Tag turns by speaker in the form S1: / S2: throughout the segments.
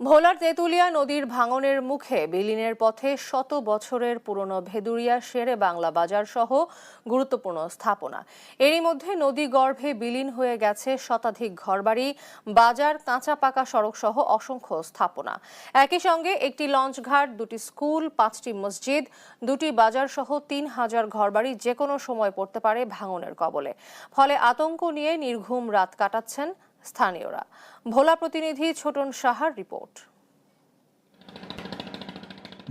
S1: ভোলার তেঁতুলিয়া নদীর ভাঙনের মুখে বিলীনের পথে শত বছরের পুরনো ভেদুরিয়া শেরে বাংলা বাজার সহ গুরুত্বপূর্ণ স্থাপনা। এরই মধ্যে নদী গর্ভে বিলীন হয়ে গেছে শতাধিক ঘরবাড়ি, বাজার, কাঁচা পাকা সড়ক সহ অসংখ্য স্থাপনা। একই সঙ্গে একটি লঞ্চঘাট দুটি স্কুল, পাঁচটি মসজিদ, দুটি বাজার সহ তিন হাজার ঘরবাড়ি যে কোনো সময় পড়তে পারে ভাঙনের কবলে। ফলে আতঙ্ক নিয়ে নির্ঘুম রাত কাটাচ্ছেন স্থানীয়রা। ভোলা প্রতিনিধি ছোটন সাহার রিপোর্ট।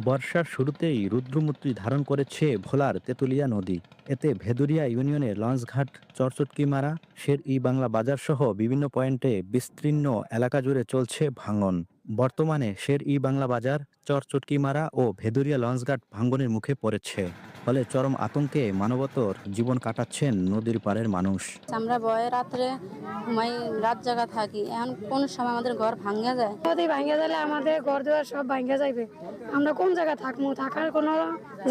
S2: বর্ষার শুরুতেই রুদ্রমূর্তি ধারণ করেছে ভোলার তেতুলিয়া নদী। এতে ভেদুরিয়া ইউনিয়নের লঞ্চঘাট, চরচটকিমারা শের ই বাংলা বাজার সহ বিভিন্ন পয়েন্টে বিস্তীর্ণ এলাকা জুড়ে চলছে ভাঙন। বর্তমানে শের ই বাংলা বাজার চরচটকিমারা ও ভেদুরিয়া লঞ্চঘাট ভাঙ্গনের মুখে পড়েছে। ফলে চরম আতঙ্কে মানবতর জীবন কাটাচ্ছেন নদীর পাড়ের মানুষ।
S3: আমরা বয়ে রাত্রে ঘুমাই রাত জায়গা থাকি। এখন কোন সময় আমাদের ঘর ভাঙে যায়?
S4: নদী ভাঙ্গা গেলে আমাদের ঘর দুয়ার সব ভাঙ্গা যাইবে। আমরা কোন জায়গায় থাকব থাকার কোনো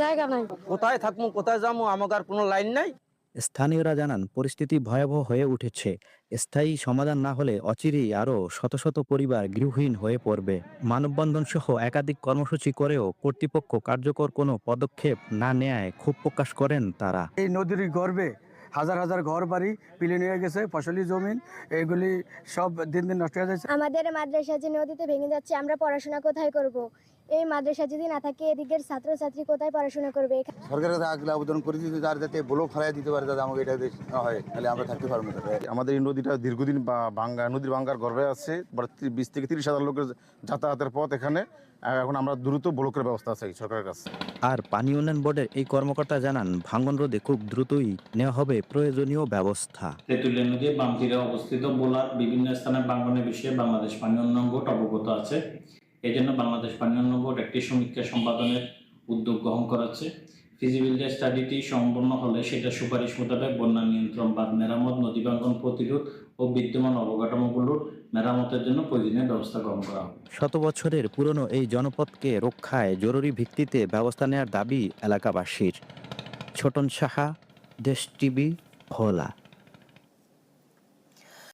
S4: জায়গা নাই।
S5: কোথায় থাকব কোথায় যাব আমাকে আর কোনো লাইন নাই।
S2: স্থানীয়রা জানান পরিস্থিতি ভয়াবহ হয়ে উঠেছে। স্থায়ী সমাধান না হলে অচিরেই আরও শত শত পরিবার গৃহহীন হয়ে পড়বে। মানববন্ধন সহ একাধিক কর্মসূচি করেও কর্তৃপক্ষ কার্যকর কোনো পদক্ষেপ না নেয় ক্ষোভ প্রকাশ করেন তারা।
S6: এই নদীর গর্বে হাজার হাজার ঘর বাড়ি পিলে নিয়ে গেছে ফসলি জমিন এগুলি সব দিন দিন নষ্ট হয়ে যাচ্ছে।
S7: আমাদের মাদ্রাসা যে নদীতে ভেঙে যাচ্ছে আমরা পড়াশোনা কোথায় করব? এই মাদ্রাসা যদি না থাকে এদিকের ছাত্রছাত্রী কোথায় পড়াশোনা করবে?
S8: সরকারের কাছে আগ্রহ আবেদন করেছি যে যার যাতে ব্লক ফেলাই দিতে পারে যাতে আমাকে এটা হয় তাহলে আমরা থাকতে পারব না।
S9: আমাদের এই নদীটা দীর্ঘদিন বাঙ্গা নদীর বাঙ্গার গর্ভে আছে বিশ থেকে তিরিশ হাজার লোকের যাতায়াতের পথ এখানে। এখন আমরা দ্রুত ব্লকের ব্যবস্থা আছে সরকারের কাছে।
S2: আর পানি উন্নয়ন বোর্ডের এই কর্মকর্তা জানান ভাঙ্গন রোধে খুব দ্রুতই নেওয়া হবে প্রয়োজনীয় ব্যবস্থা।
S10: তেঁতুলিয়া নদীর বাম তীরে অবস্থিত বোলার বিভিন্ন স্থানে বাঙ্গনের বিষয়ে বাংলাদেশ পানি উন্নয়ন বোর্ড অবগত আছে। এই জন্য বাংলাদেশ পানি উন্নয়ন বোর্ড একটি সমীক্ষা সম্পাদনের উদ্যোগ গ্রহণ করেছে। ফিজিবিলিটি স্টাডিটি সম্পন্ন হলে সেটা সুপারিশ মোতাবেক বন্যা নিয়ন্ত্রণ বাঁধ, মেরামত, নদী বাঙ্গন প্রতিরোধ ও বিদ্যমান অবকাঠামোগুলোর মেরামতের জন্য প্রয়োজনীয় ব্যবস্থা গ্রহণ করা হবে।
S2: শত বছরের পুরনো এই জনপদকে রক্ষায় জরুরি ভিত্তিতে ব্যবস্থা নেওয়ার দাবি এলাকাবাসীর। ছোটন সাহা দেশ টিভি, ভোলা।